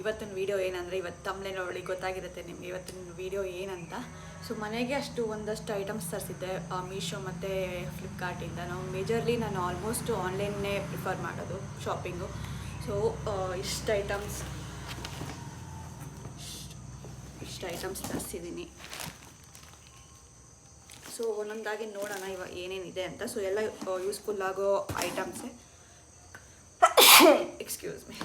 ಇವತ್ತಿನ ವೀಡಿಯೋ ಏನಂದರೆ, ಇವತ್ತು ತಮ್ಮನೆ ನೋಡಿ ಗೊತ್ತಾಗಿರುತ್ತೆ ನಿಮಗೆ. ಇವತ್ತಿನ ವೀಡಿಯೋ ಏನಂತ? ಸೊ ಮನೆಗೆ ಅಷ್ಟು ಒಂದಷ್ಟು ಐಟಮ್ಸ್ ತರಿಸಿದ್ದೆ. ಮೀಶೋ ಮತ್ತು ಫ್ಲಿಪ್ಕಾರ್ಟಿಂದ ನಾವು ಮೇಜರ್ಲಿ ನಾನು ಆಲ್ಮೋಸ್ಟ್ ಆನ್ಲೈನ್ನೇ ಪ್ರಿಫರ್ ಮಾಡೋದು ಶಾಪಿಂಗು ಸೊ ಇಷ್ಟು ಐಟಮ್ಸ್ ಇಷ್ಟು ಐಟಮ್ಸ್ ತರಿಸಿದ್ದೀನಿ ಸೊ ಒಂದೊಂದಾಗಿ ನೋಡೋಣ ಇವಾಗ ಏನೇನಿದೆ ಅಂತ. ಸೊ ಎಲ್ಲ ಯೂಸ್ಫುಲ್ ಆಗೋ ಐಟಮ್ಸೇ excuse me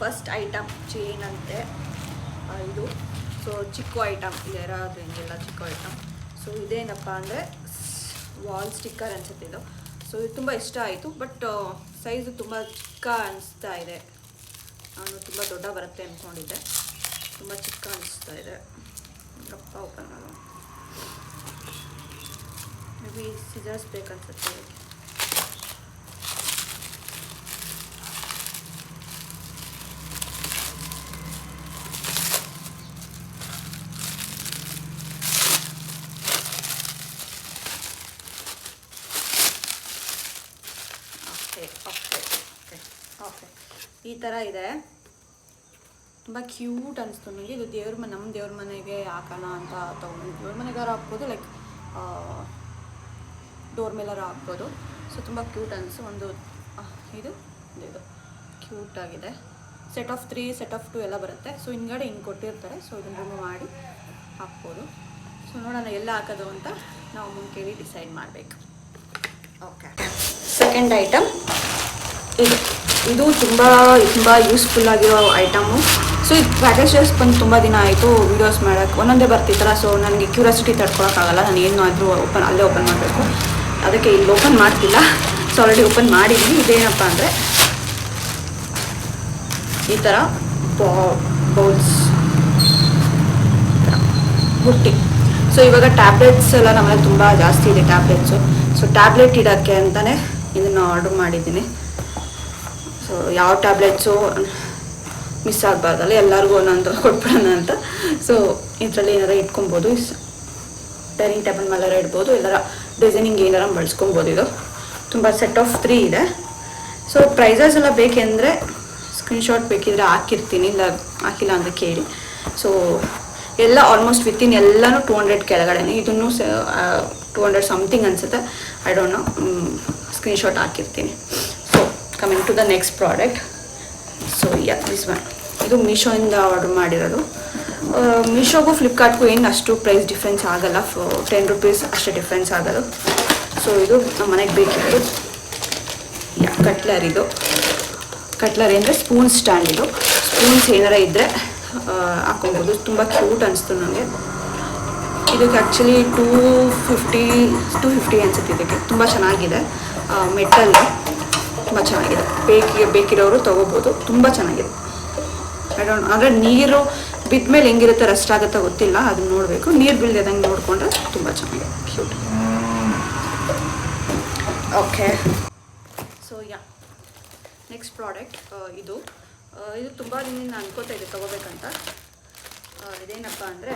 first item chain ಅಂತೆ ಇದು. ಸೊ ಚಿಕ್ಕ ಐಟಮ್ ಯಾರಾದ್ರೂ ಹಿಂಗೆಲ್ಲ ಚಿಕ್ಕ ಐಟಮ್ ಸೊ ಇದೇನಪ್ಪ ಅಂದರೆ ವಾಲ್ ಸ್ಟಿಕ್ಕರ್ ಅನಿಸುತ್ತೆ ಇದು. ಸೊ ಇದು ತುಂಬ ಇಷ್ಟ ಆಯಿತು ಬಟ್ ಸೈಜು ತುಂಬ ಚಿಕ್ಕ ಅನಿಸ್ತಾ ಇದೆ. ನಾನು ತುಂಬ ದೊಡ್ಡ ಬರುತ್ತೆ ಅಂದ್ಕೊಂಡಿದ್ದೆ ತುಂಬ ಚಿಕ್ಕ ಅನಿಸ್ತಾ ಇದೆ. ಗಪ್ಪ ಓಪನ್ ಮಾಡೋಣ. ಮೇ ಬಿ ಸಿಜರ್ಸ್ ಬೇಕನ್ಸುತ್ತೆ ಅದಕ್ಕೆ ಓಕೆ ಓಕೆ ಓಕೆ ಈ ಥರ ಇದೆ. ತುಂಬ ಕ್ಯೂಟ್ ಅನಿಸ್ತು ನನಗೆ ಇದು ದೇವ್ರ ಮನೆ ನಮ್ಮ ದೇವ್ರ ಮನೆಗೆ ಹಾಕೋಣ ಅಂತ ತೊಗೊಂಡು ದೇವ್ರ ಮನೆಗಾರ ಹಾಕ್ಬೋದು ಲೈಕ್ ಡೋರ್ ಮೇಲಾರ ಹಾಕ್ಬೋದು. ಸೊ ತುಂಬ ಕ್ಯೂಟ್ ಅನಿಸ್ತು. ಒಂದು ಇದು ಇದು. ಕ್ಯೂಟ್ ಆಗಿದೆ. Set of three set of two ಎಲ್ಲ ಬರುತ್ತೆ. ಸೊ ಹಿಂಗಡೆ ಹಿಂಗೆ ಕೊಟ್ಟಿರ್ತಾರೆ. ಸೊ ಇದನ್ನು ರಿಮೂವ್ ಮಾಡಿ ಹಾಕ್ಬೋದು. ಸೊ ನೋಡೋಣ ಎಲ್ಲ ಹಾಕೋದು ಅಂತ ನಾವು ಮುಂದೆ ಕೇಳಿ ಡಿಸೈಡ್ ಮಾಡಬೇಕು. ಓಕೆ ಸೆಕೆಂಡ್ ಐಟಮ್ ಇದು ಇದು ತುಂಬ ತುಂಬ ಯೂಸ್ಫುಲ್ ಆಗಿರೋ ಐಟಮು ಸೊ ಇದು ಪ್ಯಾಕೇಜಸ್ ಬಂದು ತುಂಬ ದಿನ ಆಯಿತು ವೀಡಿಯೋಸ್ ಮಾಡೋಕ್ಕೆ ಒಂದೊಂದೇ ಬರ್ತಿತ್ತಲ್ಲ ಸೊ ನನಗೆ ಕ್ಯೂರಿಯಾಸಿಟಿ ತಡ್ಕೊಳಕ್ಕಾಗಲ್ಲ ನಾನು ಏನು ಆದರೂ ಓಪನ್ ಅಲ್ಲೇ ಓಪನ್ ಮಾಡಬೇಕು. ಅದಕ್ಕೆ ಇಲ್ಲಿ ಓಪನ್ ಮಾಡ್ತಿಲ್ಲ. ಸೊ ಆಲ್ರೆಡಿ ಓಪನ್ ಮಾಡಿದ್ದೀನಿ ಇದೇನಪ್ಪ ಅಂದರೆ ಈ ಥರ ಬೌಲ್ಸ್ ಬುಟ್ಟಿ. ಸೊ ಇವಾಗ ಟ್ಯಾಬ್ಲೆಟ್ಸ್ ಎಲ್ಲ ನಮ್ಮಲ್ಲಿ ತುಂಬ ಜಾಸ್ತಿ ಇದೆ ಟ್ಯಾಬ್ಲೆಟ್ಸು ಸೊ ಟ್ಯಾಬ್ಲೆಟ್ ಇಡೋಕ್ಕೆ ಅಂತಲೇ ಇದನ್ನು ಆರ್ಡರ್ ಮಾಡಿದ್ದೀನಿ. ಸೊ ಯಾವ ಟ್ಯಾಬ್ಲೆಟ್ಸು ಮಿಸ್ ಆಗಬಾರ್ದಲ್ಲ, ಎಲ್ಲರಿಗೂ ಒಂದೊಂದು ಕೊಟ್ಬಿಡೋಣ ಅಂತ. ಸೊ ಇದರಲ್ಲಿ ಏನಾರ ಇಟ್ಕೊಬೋದು ಡೈನಿಂಗ್ ಟೇಬಲ್ ಮೇಲಾರ ಇಡ್ಬೋದು ಎಲ್ಲರ ಡಿಸೈನಿಂಗ್ ಏನಾರ ಬಳಸ್ಕೊಬೋದು ಇದು. ತುಂಬ ಸೆಟ್ ಆಫ್ ತ್ರೀ ಇದೆ. ಸೊ ಪ್ರೈಸಸ್ ಎಲ್ಲ ಬೇಕೆಂದರೆ ಸ್ಕ್ರೀನ್ಶಾಟ್ ಬೇಕಿದ್ರೆ ಹಾಕಿರ್ತೀನಿ, ಇಲ್ಲ ಹಾಕಿಲ್ಲ ಅಂತ ಕೇಳಿ. ಸೊ ಎಲ್ಲ ಆಲ್ಮೋಸ್ಟ್ ವಿತಿನ್ ಎಲ್ಲನೂ ಟೂ ಹಂಡ್ರೆಡ್ ಕೆಳಗಡೆನೆ. ಇದನ್ನು ಟೂ ಹಂಡ್ರೆಡ್ ಸಮಥಿಂಗ್ ಅನಿಸುತ್ತೆ. ಐ ಡೋಂಟ್ ನೋ ಸ್ಕ್ರೀನ್ಶಾಟ್ ಹಾಕಿರ್ತೀನಿ. So coming to the next product so yeah this one ಇದು ಮೀಶೋಯಿಂದ ಆರ್ಡರ್ ಮಾಡಿರೋದು. ಮೀಶೋಗೂ ಫ್ಲಿಪ್ಕಾರ್ಟ್ಗೂ ಏನು ಅಷ್ಟು ಪ್ರೈಸ್ ಡಿಫ್ರೆನ್ಸ್ ಆಗಲ್ಲ ಟೆನ್ ರುಪೀಸ್ ಅಷ್ಟೇ ಡಿಫ್ರೆನ್ಸ್ ಆಗೋದು ಸೊ ಇದು ನಮ್ಮ ಮನೆಗೆ ಬೇಕಿರೋದು. ಯಾ ಕಟ್ಲರ್ ಇದು. ಕಟ್ಲರ್ ಅಂದರೆ ಸ್ಪೂನ್ ಸ್ಟ್ಯಾಂಡ್ ಇದು. ಸ್ಪೂನ್ಸ್ ಏನಾರ ಇದ್ದರೆ ಹಾಕೊಬೋದು ತುಂಬ ಕ್ಯೂಟ್ ಅನಿಸ್ತು ನನಗೆ ಇದಕ್ಕೆ actually two fifty two fifty ಅನಿಸುತ್ತೆ ಇದಕ್ಕೆ. ತುಂಬ ಚೆನ್ನಾಗಿದೆ. ಮೆಟಲ್ ತುಂಬ ಚೆನ್ನಾಗಿದೆ. ಬೇಕಿಗೆ ಬೇಕಿರೋರು ತೊಗೋಬೋದು. ತುಂಬ ಚೆನ್ನಾಗಿದೆ. ಐ ಡೋಂಟ್ ಅಂದರೆ ನೀರು ಬಿದ್ದ ಮೇಲೆ ಹೆಂಗಿರುತ್ತೆ ರಸ್ಟ್ ಆಗುತ್ತಾ ಗೊತ್ತಿಲ್ಲ ಅದನ್ನ ನೋಡಬೇಕು. ನೀರು ಬೀಳ್ದಂಗೆ ನೋಡಿಕೊಂಡ್ರೆ ತುಂಬ ಚೆನ್ನಾಗಿದೆ. Cute okay so yeah next product ಇದು. ಇದು ತುಂಬ ದಿನದಿಂದ ನಾನು ಅನ್ಕೋತಾ ಇದೆ ತೊಗೋಬೇಕಂತ. ಆ, ಇದೇನಪ್ಪ ಅಂದರೆ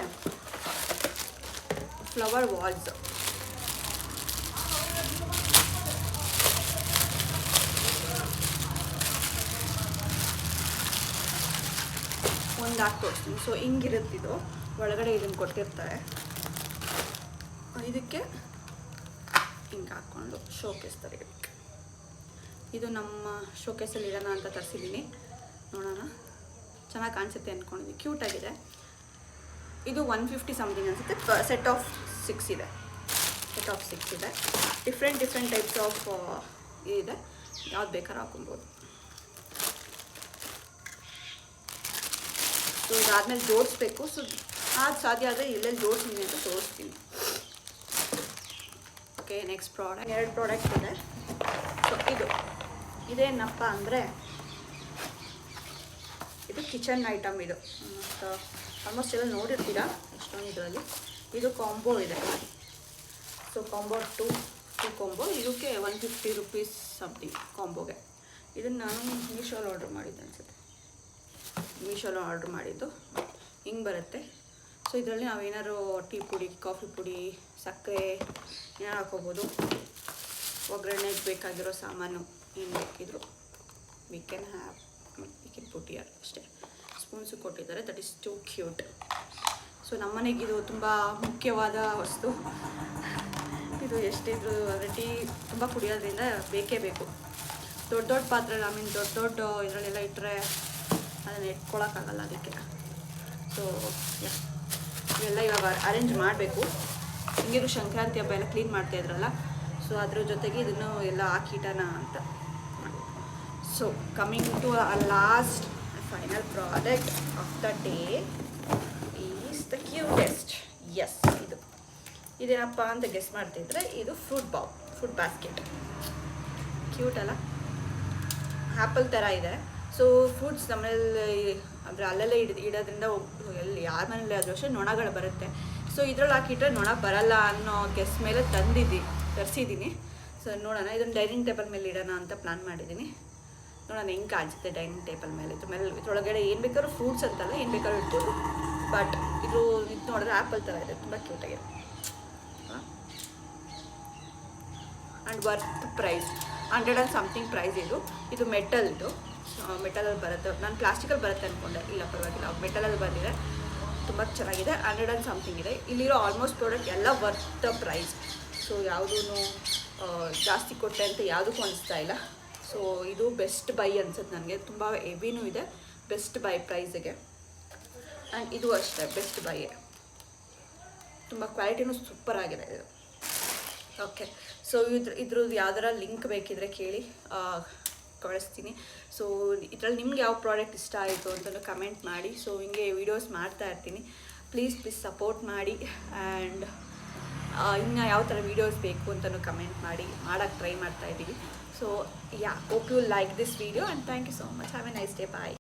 ಫ್ಲವರ್ ವಾಲ್ಸ್ ಒಂದು ಹಾಕಿ ತೋರಿಸ್ತೀನಿ. ಸೊ ಹಿಂಗಿರುತ್ತಿದು ಒಳಗಡೆ ಇದನ್ನು ಕೊಟ್ಟಿರ್ತಾರೆ. ಇದಕ್ಕೆ ಹಿಂಗೆ ಹಾಕ್ಕೊಂಡು ಶೋಕೇಸ್ ತೆಗಿಬೇಕು. ಇದು ನಮ್ಮ ಶೋಕೇಸಲ್ಲಿ ಇಡೋಣ ಅಂತ ತರಿಸಿದ್ದೀನಿ ನೋಡೋಣ. ಚೆನ್ನಾಗಿ ಕಾಣಿಸುತ್ತೆ ಅಂದ್ಕೊಂಡಿದ್ದೀನಿ ಕ್ಯೂಟಾಗಿದೆ ಇದು ಒನ್ ಫಿಫ್ಟಿ ಸಮಥಿಂಗ್ ಅನಿಸುತ್ತೆ. ಸೆಟ್ ಆಫ್ ಸಿಕ್ಸ್ ಇದೆ. ಸೆಟ್ ಆಫ್ ಸಿಕ್ಸ್ ಇದೆ. ಡಿಫ್ರೆಂಟ್ ಡಿಫ್ರೆಂಟ್ ಟೈಪ್ಸ್ ಆಫ್ ಇದೆ. ಯಾವ್ದು ಬೇಕಾದ್ರೂ ಹಾಕೊಬೋದು ಸೊ ಇದಾದ್ಮೇಲೆ ಜೋಡಿಸ್ಬೇಕು. ಸೊ ಅದು ಸಾಧ್ಯ ಆದರೆ ಇಲ್ಲೆಲ್ಲಿ ಜೋಡಿಸ್ತೀನಿ ಅಂತ ತೋರಿಸ್ತೀನಿ. ಓಕೆ ನೆಕ್ಸ್ಟ್ ಪ್ರಾಡಕ್ಟ್ ಎರಡು ಪ್ರಾಡಕ್ಟ್ ಇದೆ. ಸೊ ಇದು. ಇದೇನಪ್ಪ ಅಂದರೆ, ಇದು ಕಿಚನ್ ಐಟಮ್ ಇದು. ಆಲ್ಮೋಸ್ಟ್ ಎಲ್ಲ ನೋಡಿರ್ತೀರಾ? ಇಷ್ಟೊಂದು ಇದರಲ್ಲಿ. ಇದು ಕಾಂಬೋ ಇದೆ. So combo two two combo ಇದಕ್ಕೆ ಒನ್ ಫಿಫ್ಟಿ ರುಪೀಸ್ ಸಮಥಿಂಗ್ ಕಾಂಬೋಗೆ ಇದನ್ನು ನಾನು ಮೀಶೋಲ್ಲಿ ಆರ್ಡ್ರ್ ಮಾಡಿದ್ದೆ ಅನ್ಸುತ್ತೆ. ಮೀಶೋಲ್ಲಿ ಆರ್ಡ್ರ್ ಮಾಡಿದ್ದು. ಹಿಂಗೆ ಬರುತ್ತೆ. ಸೊ ಇದರಲ್ಲಿ ನಾವೇನಾದ್ರು ಟೀ ಪುಡಿ, ಕಾಫಿ ಪುಡಿ, ಸಕ್ಕರೆ ಏನಾರು ಹಾಕೋಬೋದು ಒಗ್ಗರಣೆಗೆ ಬೇಕಾಗಿರೋ ಸಾಮಾನು ಏನು ಬೇಕಿದ್ರು. ವಿ ಕ್ಯಾನ್ ಹ್ಯಾವ್ ಕಿಟ್ ಪುಟ್ಟಿಯರ್ ಅಷ್ಟೇ. ಸ್ಪೂನ್ಸು ಕೊಟ್ಟಿದ್ದಾರೆ. That is too cute so ನಮ್ಮನೆಗೆ ಇದು ತುಂಬ ಮುಖ್ಯವಾದ ವಸ್ತು. ಇದು ಎಷ್ಟಿದ್ರು ಅಂದರೆ ಟೀ ತುಂಬ ಕುಡಿಯೋದ್ರಿಂದ ಬೇಕೇ ಬೇಕು. ದೊಡ್ಡ ದೊಡ್ಡ ಪಾತ್ರೆ ಐ ಮೀನ್ ದೊಡ್ಡ ದೊಡ್ಡ ಇದರಲ್ಲೆಲ್ಲ ಇಟ್ಟರೆ ಅದನ್ನು ಇಟ್ಕೊಳಕ್ಕಾಗಲ್ಲ ಅದಕ್ಕೆ. ಸೊ ಇವೆಲ್ಲ ಇವಾಗ ಅರೇಂಜ್ ಮಾಡಬೇಕು. ಹಿಂಗಿರು ಸಂಕ್ರಾಂತಿ ಹಬ್ಬ ಎಲ್ಲ ಕ್ಲೀನ್ ಮಾಡ್ತಾ ಇದ್ರಲ್ಲ. ಸೊ ಅದ್ರ ಜೊತೆಗೆ ಇದನ್ನು ಎಲ್ಲ ಹಾಕಿಟನ ಅಂತ so coming to a last final product of the day is the cutest yes ಇದು. ಇದೇನಪ್ಪ ಅಂತ ಗೆಸ್ ಮಾಡ್ತಿದ್ರೆ ಇದು fruit bowl fruit basket cute ಅಲ್ಲ? ಆ್ಯಪಲ್ ಥರ ಇದೆ. ಸೊ ಫ್ರೂಟ್ಸ್ ನಮ್ಮಲ್ಲಿ ಅಂದರೆ ಅಲ್ಲಲ್ಲೇ ಇಡ್, ಇಡೋದ್ರಿಂದ ಎಲ್ಲಿ, ಯಾರ ಮನೇಲಿ ಆದರೂ ಅಷ್ಟೇ ನೊಣಗಳು ಬರುತ್ತೆ. ಸೊ ಇದ್ರಲ್ಲಿ ಹಾಕಿಟ್ರೆ ನೊಣ ಬರಲ್ಲ ಅನ್ನೋ ಗೆಸ್ ಮೇಲೆ ತಂದಿದ್ದಿ, ತರಿಸಿದ್ದೀನಿ. ಸೊ ನೋಡೋಣ ಇದನ್ನು ಡೈನಿಂಗ್ ಟೇಬಲ್ ಮೇಲೆ ಇಡೋಣ ಅಂತ ಪ್ಲ್ಯಾನ್ ಮಾಡಿದ್ದೀನಿ. ನೋಡೋಣ, ಹೆಂಗೆ ಕಾಣಿಸುತ್ತೆ ಡೈನಿಂಗ್ ಟೇಬಲ್ ಮೇಲೆ? ಇದ್ರ ಮೇಲೆ, ಇದ್ರೊಳಗಡೆ ಏನು ಬೇಕಾದ್ರೂ ಫ್ರೂಟ್ಸ್ ಅಂತಲ್ಲ, ಏನು ಬೇಕಾದ್ರೂ ಇಡ್ಬೋದು. ಬಟ್ ಇದು ಇದು ನೋಡಿದ್ರೆ ಆ್ಯಪಲ್ ಥರ ಇದೆ, ತುಂಬ ಕ್ಯೂಟಾಗಿದೆ and worth price hundred and something price ಇದು. ಇದು ಮೆಟಲ್ ಇದು. ಮೆಟಲಲ್ಲಿ ಬರುತ್ತೆ. ನಾನು ಪ್ಲಾಸ್ಟಿಕಲ್ಲಿ ಬರುತ್ತೆ ಅಂದ್ಕೊಂಡೆ ಇಲ್ಲ, ಪರವಾಗಿಲ್ಲ. ಮೆಟಲಲ್ಲಿ ಬಂದಿದೆ. ತುಂಬ ಚೆನ್ನಾಗಿದೆ. ಹಂಡ್ರೆಡ್ ಆ್ಯಂಡ್ ಸಮಥಿಂಗ್ ಇದೆ. ಇಲ್ಲಿರೋ ಆಲ್ಮೋಸ್ಟ್ ಪ್ರಾಡಕ್ಟ್ ಎಲ್ಲ ವರ್ತ್ ಪ್ರೈಸ್ ಸೊ ಯಾವುದೂ ಜಾಸ್ತಿ ಕೊಟ್ಟೆ ಅಂತ ಯಾವುದಕ್ಕೂ ಅನಿಸ್ತಾ ಇಲ್ಲ. ಸೊ ಇದು ಬೆಸ್ಟ್ ಬೈ ಅನ್ಸುತ್ತೆ ನನಗೆ. ತುಂಬ ಹೆವಿನೂ ಇದೆ. ಬೆಸ್ಟ್ ಬೈ ಪ್ರೈಸಿಗೆ ಆ್ಯಂಡ್ ಇದು ಅಷ್ಟೇ ಬೆಸ್ಟ್ ಬೈ ತುಂಬ ಕ್ವಾಲಿಟಿನೂ ಸೂಪರ್ ಆಗಿದೆ ಇದು. ಓಕೆ ಸೊ ಇದ್ರ, ಇದ್ರದ್ದು ಯಾವ್ದಾರ ಲಿಂಕ್ ಬೇಕಿದ್ರೆ ಕೇಳಿ. ಕಳಿಸ್ತೀನಿ. ಸೊ ಇದ್ರಲ್ಲಿ ನಿಮ್ಗೆ ಯಾವ ಪ್ರಾಡಕ್ಟ್ ಇಷ್ಟ ಆಯಿತು ಅಂತಲೂ ಕಮೆಂಟ್ ಮಾಡಿ. ಸೊ ಹಿಂಗೆ ವೀಡಿಯೋಸ್ ಮಾಡ್ತಾ ಇರ್ತೀನಿ. ಪ್ಲೀಸ್ ಪ್ಲೀಸ್ ಸಪೋರ್ಟ್ ಮಾಡಿ. ಆ್ಯಂಡ್ ಇನ್ನು ಯಾವ ಥರ ವೀಡಿಯೋಸ್ ಬೇಕು ಅಂತಲೂ ಕಮೆಂಟ್ ಮಾಡಿ. ಮಾಡೋಕ್ಕೆ ಟ್ರೈ ಮಾಡ್ತಾ ಇದ್ದೀವಿ. So yeah hope you like this video and thank you so much have a nice day bye